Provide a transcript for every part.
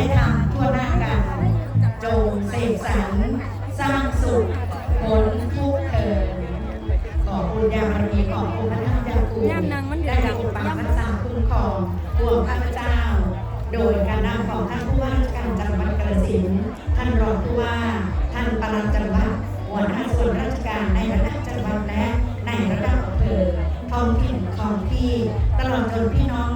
ได้ทำทั่วหน้ากัน จงเสกสรรสร้างสุขผลทุกเถิดขอบคุณยามบารมีขององค์พระท่านยาคูย่ำนางมันเดือได้ดดังปกปักรักษาคุ้มครองพวกข้าพเจ้า โดยการนำของท่านผู้ว่าราชการจังหวัดกระสินท่านรองผู้ว่า ท่านปลัดจังหวัดหัวหน้าส่วนราชการในระดับจังหวัดและในระดับอำเภอท้องถิ่นของที่ ตลอดจนพี่น้อง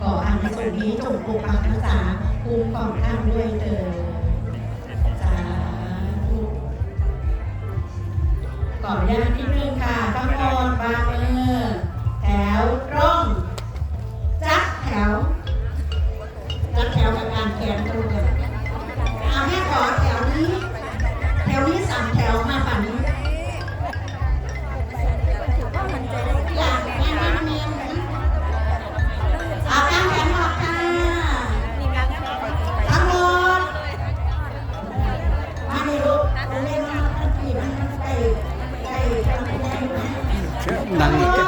ขออันในส่วนนี้จงปกปักรักษาคุ้มครองท่านด้วยเถิดสาธุขออนุญาตนิดนึงค่ะทั้งหมดวางมือแถวตรงจัดแถวจัดแถวกับการแขนตรงกันเอาแม่ขอแถวนี้ แถวนี้สามแถวมา ดั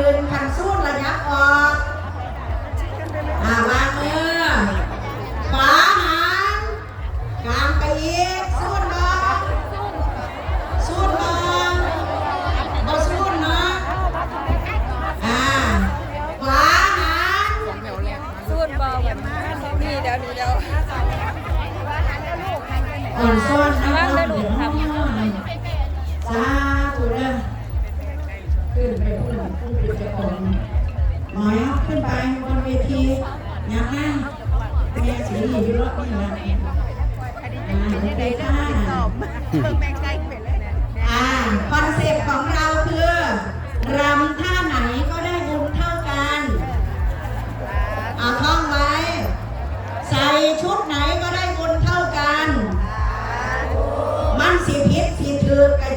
ยืนขันสู้ระยับออกอาวางมือขวาหันกลางไปอีกสู้บอสู้บอบอสู้นะอ่าขวาหันสูดเบาแบบนี่เดี๋ยวเดี๋ยวอ่อนซ้อนระวังเลยลูกครับ ยังนั่งแม่สีอยู่รอบนี่นะอ่าโอเคค่ะแม่งใกล้ไปเลยอ่าคอนเซ็ปต์ของเราคือรำท่าไหนก็ได้บุญเท่ากันเอาท่องไว้ ใส่ชุดไหนก็ได้บุญเท่ากัน มันสีพิษสีถือกั